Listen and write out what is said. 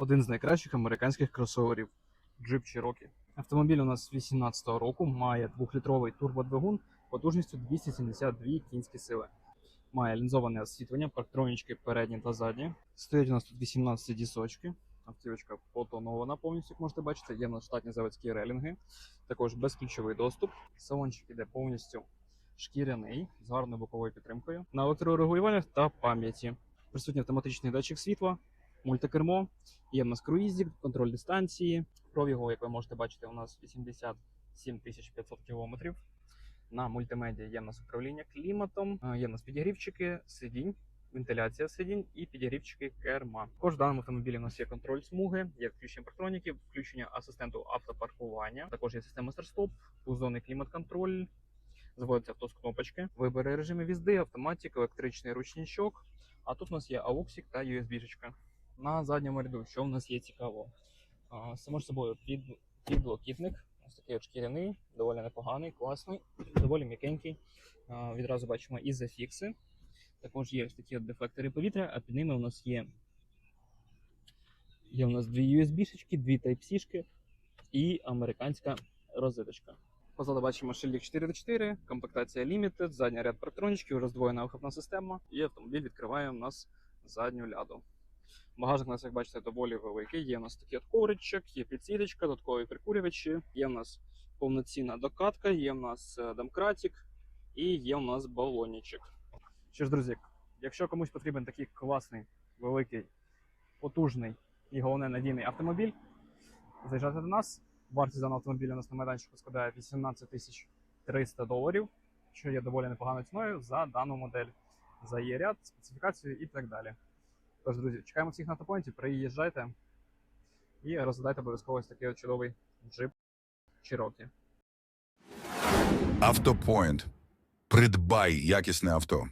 Один з найкращих американських кросоверів Jeep Cherokee. Автомобіль у нас 18-го року має двохлітровий турбодвигун потужністю 272 кінські сили. Має лінзоване освітлення, парктронічки передні та задні. Стоять у нас тут 18 дісочки. Автівочка потонована повністю, як можете бачити. Є в нас штатні заводські релінги, також безключовий доступ. Салончик іде повністю шкіряний з гарною боковою підтримкою. На електрорегулюваннях та пам'яті. Присутній автоматичний датчик світла, мультикермо. Є в нас круїздік, контроль дистанції. Пробігу, як ви можете бачити, у нас 87 500 кілометрів. На мультимедіа є в нас управління кліматом, е, є в нас підігрівчики сидінь, вентиляція сидінь і підігрівчики керма. Також в даному автомобілі у нас є контроль смуги, є включення партроніків, включення асистенту автопаркування. Також є система старт-стоп, двозонний клімат-контроль. Заводиться авто з кнопочки, вибори режими візди, автоматик, електричний ручничок. А тут у нас є AUX та USB-шечка. На задньому ряду, що в нас є цікаво? Само ж собою під, підлокітник, ось такий шкіряний, доволі непоганий, класний, доволі м'якенький. Відразу бачимо і зафікси. Також є ось такі от дефлектори повітря, а під ними у нас є, є у нас дві USB-шечки, дві Type-C-шки і американська розеточка. Позаду бачимо шильдик 4 комплектація Limited, задній ряд парктронічків, роздвоєна вихлопна система, і автомобіль відкриває у нас задню ляду. Багажник у нас, як бачите, доволі великий. Є у нас такий от ковричок, є підсвіточка, додаткові прикурювачі, є у нас повноцінна докатка, є у нас е, домкратик і є у нас балонічок. Що ж, друзі, якщо комусь потрібен такий класний, великий, потужний і головне надійний автомобіль, заїжджайте до нас. Вартість даного автомобіля у нас на майданчику складає 18 тисяч 300 доларів, що є доволі непоганою ціною за дану модель, за її ряд, специфікацію і так далі. Тож, друзі, чекаємо всіх на автопоінті, приїжджайте і розглядайте обов'язково ось такий чудовий джип Чирокі. Автопоінт. Придбай якісне авто.